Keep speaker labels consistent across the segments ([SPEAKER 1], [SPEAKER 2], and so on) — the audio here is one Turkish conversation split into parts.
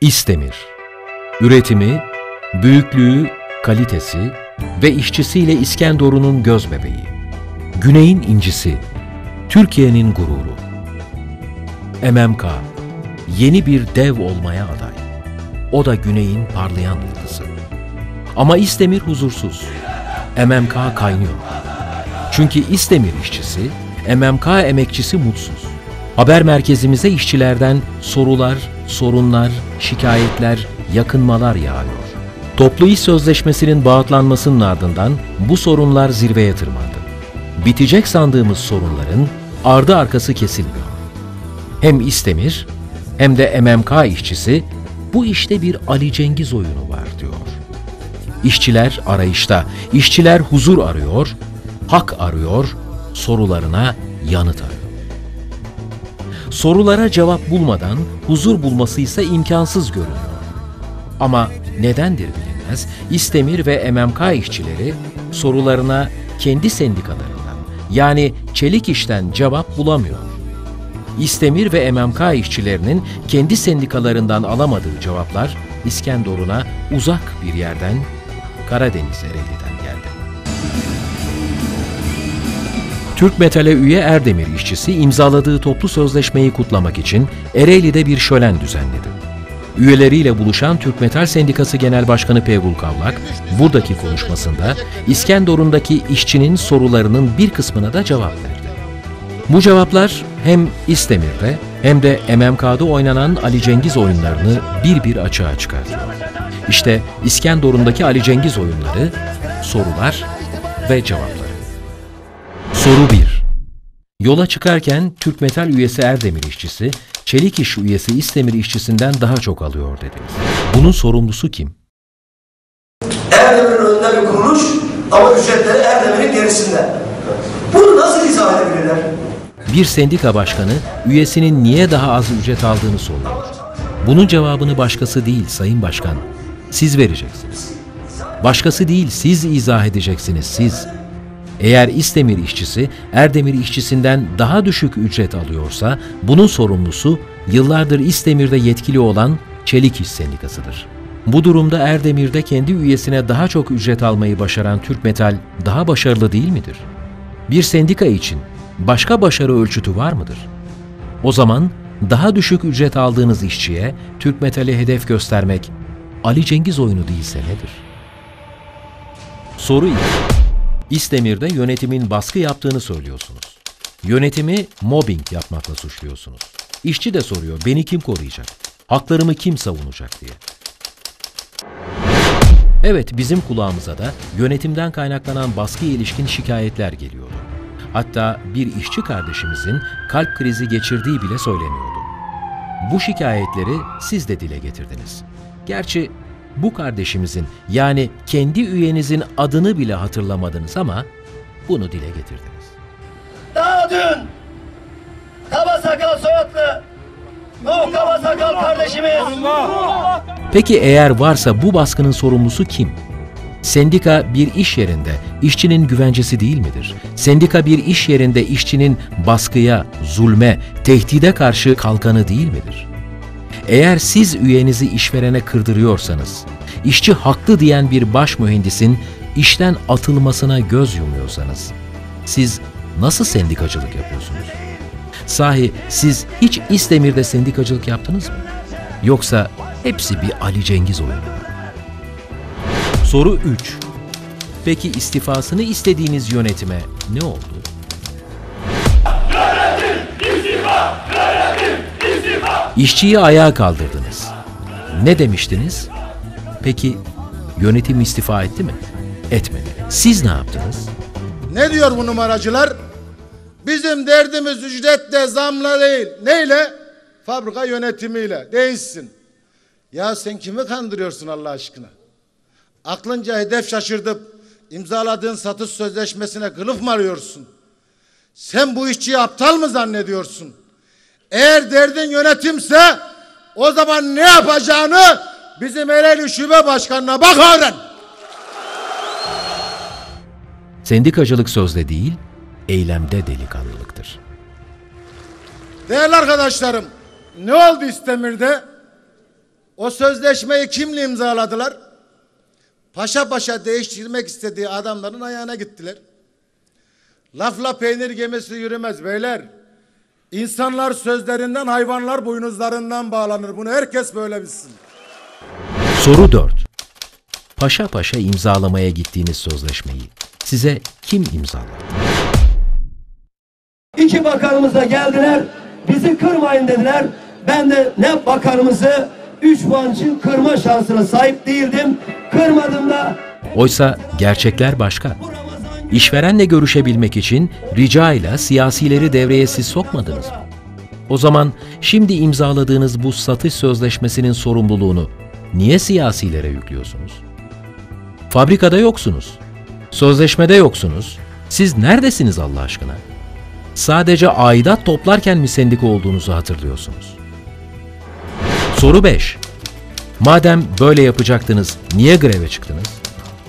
[SPEAKER 1] İstemir. Üretimi, büyüklüğü, kalitesi ve işçisiyle İskenderun'un göz bebeği. Güney'in incisi, Türkiye'nin gururu. MMK, yeni bir dev olmaya aday. O da Güney'in parlayan yıldızı. Ama İstemir huzursuz. MMK kaynıyor. Çünkü İstemir işçisi, MMK emekçisi mutsuz. Haber merkezimize işçilerden sorular, sorunlar, şikayetler, yakınmalar yağıyor. Toplu iş sözleşmesinin bağıtlanmasının ardından bu sorunlar zirveye tırmandı. Bitecek sandığımız sorunların ardı arkası kesilmiyor. Hem İstemir hem de MMK işçisi bu işte bir Ali Cengiz oyunu var diyor. İşçiler arayışta, işçiler huzur arıyor, hak arıyor, sorularına yanıt arıyor. Sorulara cevap bulmadan huzur bulması ise imkansız görünüyor. Ama nedendir bilinmez, İstemir ve MMK işçileri sorularına kendi sendikalarından yani çelik işten cevap bulamıyor. İstemir ve MMK işçilerinin kendi sendikalarından alamadığı cevaplar İskenderun'a uzak bir yerden Karadeniz Ereğli'den geldi. Türk Metal'e üye Erdemir işçisi imzaladığı toplu sözleşmeyi kutlamak için Ereğli'de bir şölen düzenledi. Üyeleriyle buluşan Türk Metal Sendikası Genel Başkanı Pevgul Kavlak, buradaki konuşmasında İskenderun'daki işçinin sorularının bir kısmına da cevap verdi. Bu cevaplar hem İstemir'de hem de MMK'da oynanan Ali Cengiz oyunlarını bir bir açığa çıkartıyor. İşte İskenderun'daki Ali Cengiz oyunları, sorular ve cevapları. Soru 1. Yola çıkarken Türk Metal üyesi Erdemir işçisi, Çelik İş üyesi İstemir işçisinden daha çok alıyor dediniz. Bunun sorumlusu kim?
[SPEAKER 2] Erdemir'in önünde bir kuruluş ama ücretleri Erdemir'in gerisinde. Bunu nasıl izah edebilirler?
[SPEAKER 1] Bir sendika başkanı üyesinin niye daha az ücret aldığını soruyor. Bunun cevabını başkası değil Sayın Başkan. Siz vereceksiniz. Başkası değil siz izah edeceksiniz siz. Eğer İstemir işçisi Erdemir işçisinden daha düşük ücret alıyorsa bunun sorumlusu yıllardır İstemir'de yetkili olan Çelik İş Sendikası'dır. Bu durumda Erdemir'de kendi üyesine daha çok ücret almayı başaran Türk Metal daha başarılı değil midir? Bir sendika için başka başarı ölçütü var mıdır? O zaman daha düşük ücret aldığınız işçiye Türk Metal'e hedef göstermek Ali Cengiz oyunu değilse nedir? Soru 2. İstemir'de yönetimin baskı yaptığını söylüyorsunuz. Yönetimi mobbing yapmakla suçluyorsunuz. İşçi de soruyor, beni kim koruyacak? Haklarımı kim savunacak diye. Evet, bizim kulağımıza da yönetimden kaynaklanan baskıya ilişkin şikayetler geliyordu. Hatta bir işçi kardeşimizin kalp krizi geçirdiği bile söyleniyordu. Bu şikayetleri siz de dile getirdiniz. Gerçi bu kardeşimizin yani kendi üyenizin adını bile hatırlamadınız ama bunu dile getirdiniz.
[SPEAKER 2] Daha dün kaba sakal soyadlı o kaba sakal kardeşimiz
[SPEAKER 1] Peki eğer varsa bu baskının sorumlusu kim? Sendika bir iş yerinde işçinin güvencesi değil midir? Sendika bir iş yerinde işçinin baskıya, zulme, tehdide karşı kalkanı değil midir? Eğer siz üyenizi işverene kırdırıyorsanız, işçi haklı diyen bir baş mühendisin işten atılmasına göz yumuyorsanız, siz nasıl sendikacılık yapıyorsunuz? Sahi siz hiç İstemir'de sendikacılık yaptınız mı? Yoksa hepsi bir Ali Cengiz oyunu mu? Soru 3. Peki istifasını istediğiniz yönetime ne oldu? İşçiyi ayağa kaldırdınız. Ne demiştiniz? Peki yönetim istifa etti mi? Etmedi. Siz ne yaptınız?
[SPEAKER 3] Ne diyor bu numaracılar? Bizim derdimiz ücretle zamla değil. Neyle? Fabrika yönetimiyle. Değilsin. Ya sen kimi kandırıyorsun Allah aşkına? Aklınca hedef şaşırtıp imzaladığın satış sözleşmesine kılıf mı arıyorsun? Sen bu işçiyi aptal mı zannediyorsun? Eğer derdin yönetimse o zaman ne yapacağını bizim Ereğli Şube Başkanı'na bak öğren.
[SPEAKER 1] Sendikacılık sözde değil, eylemde delikanlılıktır.
[SPEAKER 3] Değerli arkadaşlarım, ne oldu İstemir'de? O sözleşmeyi kimle imzaladılar? Paşa paşa değiştirmek istediği adamların ayağına gittiler. Lafla peynir gemisi yürümez beyler. İnsanlar sözlerinden, hayvanlar boynuzlarından bağlanır. Bunu herkes böyle bilsin.
[SPEAKER 1] Soru 4. Paşa paşa imzalamaya gittiğiniz sözleşmeyi size kim imzaladı?
[SPEAKER 2] İki bakanımız da geldiler. Bizi kırmayın dediler. Ben de ne bakanımızı 3 puan için kırma şansına sahip değildim. Kırmadım da
[SPEAKER 1] Oysa gerçekler başka. İşverenle görüşebilmek için ricayla siyasileri devreye siz sokmadınız mı? O zaman şimdi imzaladığınız bu satış sözleşmesinin sorumluluğunu niye siyasilere yüklüyorsunuz? Fabrikada yoksunuz. Sözleşmede yoksunuz. Siz neredesiniz Allah aşkına? Sadece aidat toplarken mi sendika olduğunuzu hatırlıyorsunuz? Soru 5. Madem böyle yapacaktınız, niye greve çıktınız?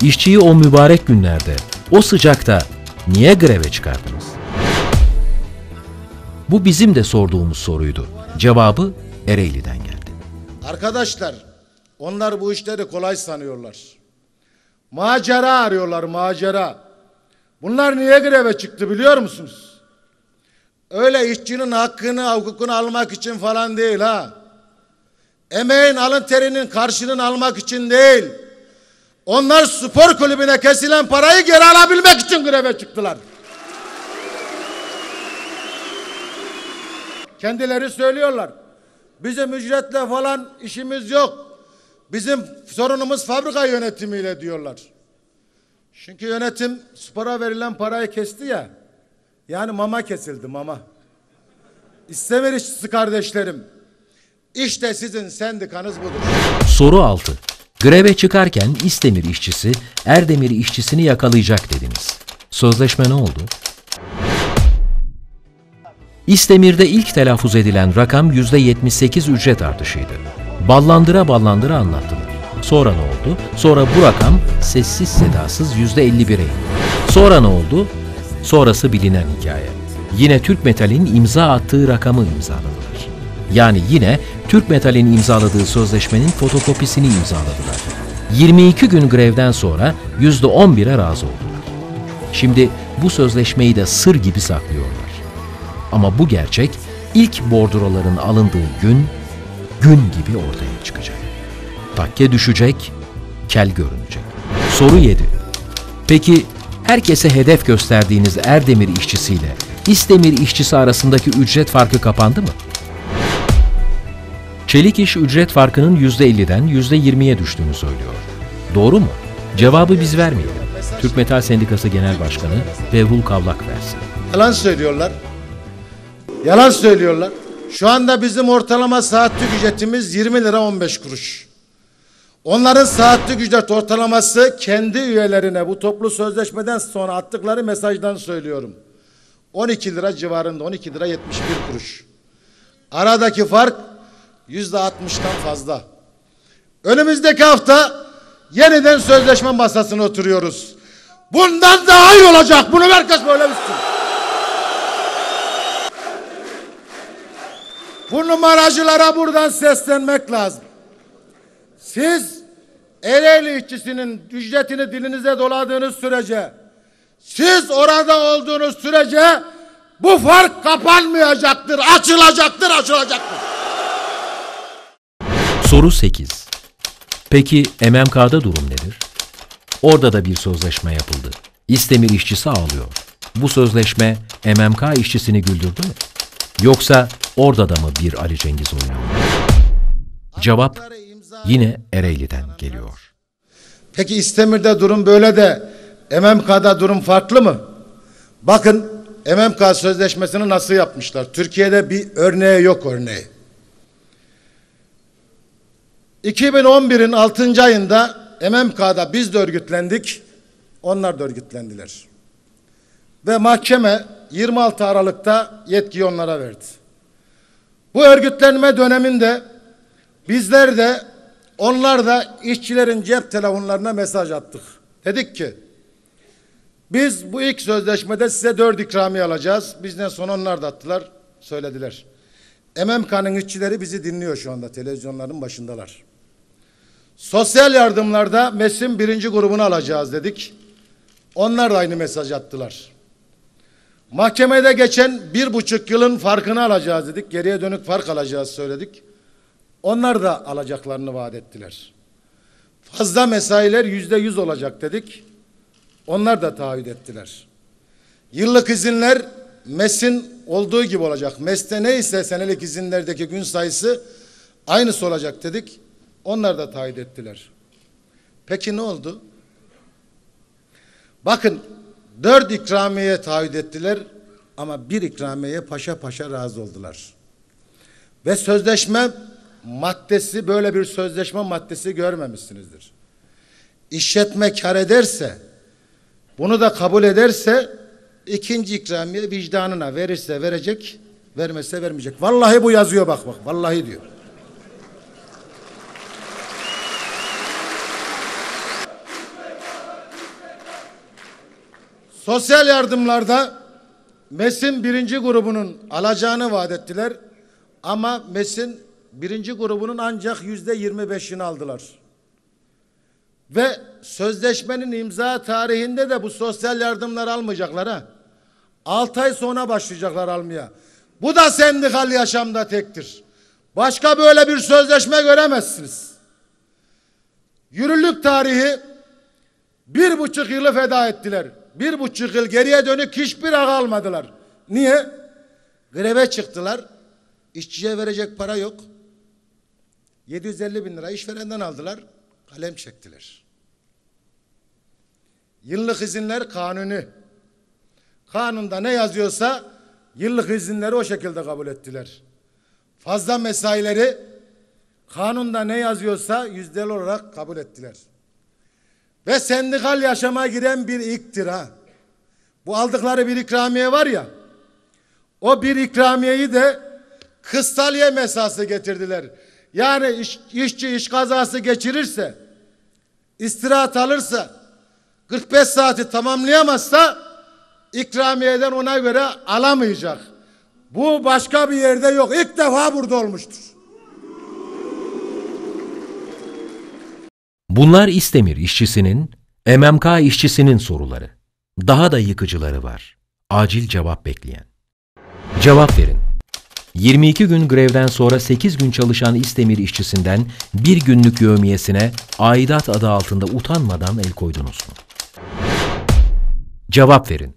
[SPEAKER 1] İşçiyi o mübarek günlerde, o sıcakta niye greve çıkardınız? Bu bizim de sorduğumuz soruydu. Cevabı Ereğli'den geldi.
[SPEAKER 3] Arkadaşlar, onlar bu işleri kolay sanıyorlar. Macera arıyorlar, macera. Bunlar niye greve çıktı biliyor musunuz? Öyle işçinin hakkını, hukukunu almak için falan değil ha. Emeğin, alın terinin karşılığını almak için değil. Onlar spor kulübüne kesilen parayı geri alabilmek için greve çıktılar. Kendileri söylüyorlar. Bizim ücretle falan işimiz yok. Bizim sorunumuz fabrika yönetimiyle diyorlar. Çünkü yönetim spora verilen parayı kesti ya. Yani mama kesildi mama. İstemir işçisi kardeşlerim. İşte sizin sendikanız budur.
[SPEAKER 1] Soru 6. Greve çıkarken İstemir işçisi Erdemir işçisini yakalayacak dediniz. Sözleşme ne oldu? İstemir'de ilk telaffuz edilen rakam %78 ücret artışıydı. Ballandıra ballandıra anlattılar. Sonra ne oldu? Sonra bu rakam sessiz sedasız %51'e indi. Sonra ne oldu? Sonrası bilinen hikaye. Yine Türk Metal'in imza attığı rakamı imzaladılar. Yani yine Türk Metal'in imzaladığı sözleşmenin fotokopisini imzaladılar. 22 gün grevden sonra %11'e razı oldular. Şimdi bu sözleşmeyi de sır gibi saklıyorlar. Ama bu gerçek ilk bordroların alındığı gün, gün gibi ortaya çıkacak. Takke düşecek, kel görünecek. Soru 7. Peki herkese hedef gösterdiğiniz Erdemir işçisiyle İstemir işçisi arasındaki ücret farkı kapandı mı? Çelik iş ücret farkının %50'den %20'ye düştüğünü söylüyor. Doğru mu? Cevabı biz vermeyelim. Türk Metal Sendikası Genel Başkanı Bevrul Kavlak versin.
[SPEAKER 3] Yalan söylüyorlar. Yalan söylüyorlar. Şu anda bizim ortalama saatlik ücretimiz 20 lira 15 kuruş. Onların saatlik ücret ortalaması kendi üyelerine bu toplu sözleşmeden sonra attıkları mesajdan söylüyorum. 12 lira civarında 12 lira 71 kuruş. Aradaki fark yüzde 60'tan fazla. Önümüzdeki hafta yeniden sözleşme masasına oturuyoruz. Bundan daha iyi olacak. Bunu herkes böyle bilsin. Bu numaracılara buradan seslenmek lazım. Siz Ereğli işçisinin ücretini dilinize doladığınız sürece, siz orada olduğunuz sürece bu fark kapanmayacaktır, açılacaktır, açılacaktır.
[SPEAKER 1] Soru 8. Peki MMK'da durum nedir? Orada da bir sözleşme yapıldı. İstemir işçisi ağlıyor. Bu sözleşme MMK işçisini güldürdü mü? Yoksa orada da mı bir Ali Cengiz oynuyor? Cevap yine Ereğli'den geliyor.
[SPEAKER 3] Peki İstemir'de durum böyle de MMK'da durum farklı mı? Bakın MMK sözleşmesini nasıl yapmışlar? Türkiye'de bir örneği yok örneği. 2011'in 6. ayında MMK'da biz de örgütlendik, onlar da örgütlendiler. Ve mahkeme 26 Aralık'ta yetkiyi onlara verdi. Bu örgütlenme döneminde bizler de onlar da işçilerin cep telefonlarına mesaj attık. Dedik ki biz bu ilk sözleşmede size dört ikramiye alacağız. Bizden sonra onlar da attılar, söylediler. MMK'nın işçileri bizi dinliyor şu anda televizyonların başındalar. Sosyal yardımlarda MES'in birinci grubunu alacağız dedik. Onlar da aynı mesaj attılar. Mahkemede geçen bir buçuk yılın farkını alacağız dedik. Geriye dönük fark alacağız söyledik. Onlar da alacaklarını vaat ettiler. Fazla mesailer yüzde yüz olacak dedik. Onlar da taahhüt ettiler. Yıllık izinler MES'in olduğu gibi olacak. MES'te neyse senelik izinlerdeki gün sayısı aynısı olacak dedik. Onlar da taahhüt ettiler. Peki ne oldu? Bakın dört ikramiye taahhüt ettiler ama bir ikramiyeye paşa paşa razı oldular. Ve sözleşme maddesi böyle bir sözleşme maddesi görmemişsinizdir. İşletme kar ederse bunu da kabul ederse ikinci ikramiye vicdanına verirse verecek, vermezse vermeyecek. Vallahi bu yazıyor bak bak. Vallahi diyor. Sosyal yardımlarda MES'in birinci grubunun alacağını vaat ettiler. Ama MES'in birinci grubunun ancak yüzde yirmi beşini aldılar. Ve sözleşmenin imza tarihinde de bu sosyal yardımlar almayacaklar ha. Altı ay sonra başlayacaklar almaya. Bu da sendikal yaşamda tektir. Başka böyle bir sözleşme göremezsiniz. Yürürlük tarihi bir buçuk yılı feda ettiler. Bir buçuk yıl geriye dönük hiçbir hak almadılar. Niye? Greve çıktılar. İşçiye verecek para yok. 750 bin lira işverenden aldılar. Kalem çektiler. Yıllık izinler kanuni. Kanunda ne yazıyorsa yıllık izinleri o şekilde kabul ettiler. Fazla mesaileri kanunda ne yazıyorsa yüzdeli olarak kabul ettiler. Ve sendikal yaşama giren bir iktir ha. Bu aldıkları bir ikramiye var ya. O bir ikramiyeyi de kıstalye mesası getirdiler. Yani iş, işçi iş kazası geçirirse, istirahat alırsa, 45 saati tamamlayamazsa ikramiyeden ona göre alamayacak. Bu başka bir yerde yok. İlk defa burada olmuştur.
[SPEAKER 1] Bunlar İstemir işçisinin, MMK işçisinin soruları. Daha da yıkıcıları var. Acil cevap bekleyen. Cevap verin. 22 gün grevden sonra 8 gün çalışan İstemir işçisinden bir günlük yövmiyesine aidat adı altında utanmadan el koydunuz mu? Cevap verin.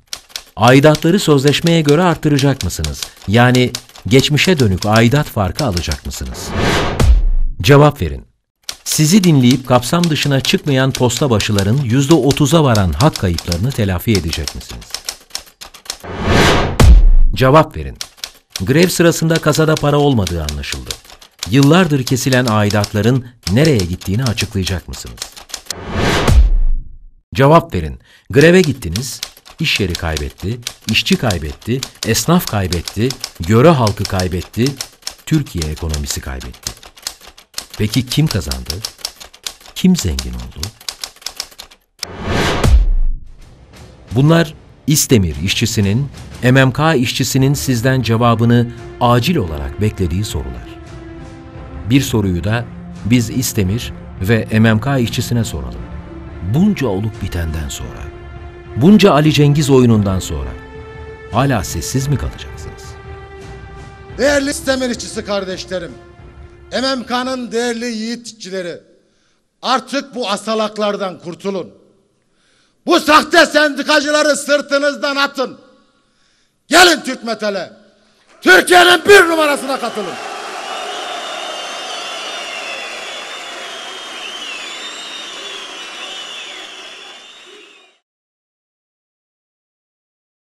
[SPEAKER 1] Aidatları sözleşmeye göre arttıracak mısınız? Yani geçmişe dönük aidat farkı alacak mısınız? Cevap verin. Sizi dinleyip kapsam dışına çıkmayan posta başıların %30'a varan hak kayıplarını telafi edecek misiniz? Cevap verin. Grev sırasında kasada para olmadığı anlaşıldı. Yıllardır kesilen aidatların nereye gittiğini açıklayacak mısınız? Cevap verin. Greve gittiniz, iş yeri kaybetti, işçi kaybetti, esnaf kaybetti, göre halkı kaybetti, Türkiye ekonomisi kaybetti. Peki kim kazandı? Kim zengin oldu? Bunlar İstemir işçisinin, MMK işçisinin sizden cevabını acil olarak beklediği sorular. Bir soruyu da biz İstemir ve MMK işçisine soralım. Bunca olup bitenden sonra, bunca Ali Cengiz oyunundan sonra hala sessiz mi kalacaksınız?
[SPEAKER 3] Değerli istemir işçisi kardeşlerim, MMK'nın değerli yiğitçileri, artık bu asalaklardan kurtulun. Bu sahte sendikacıları sırtınızdan atın. Gelin Türk Metal'e. Türkiye'nin bir numarasına katılın.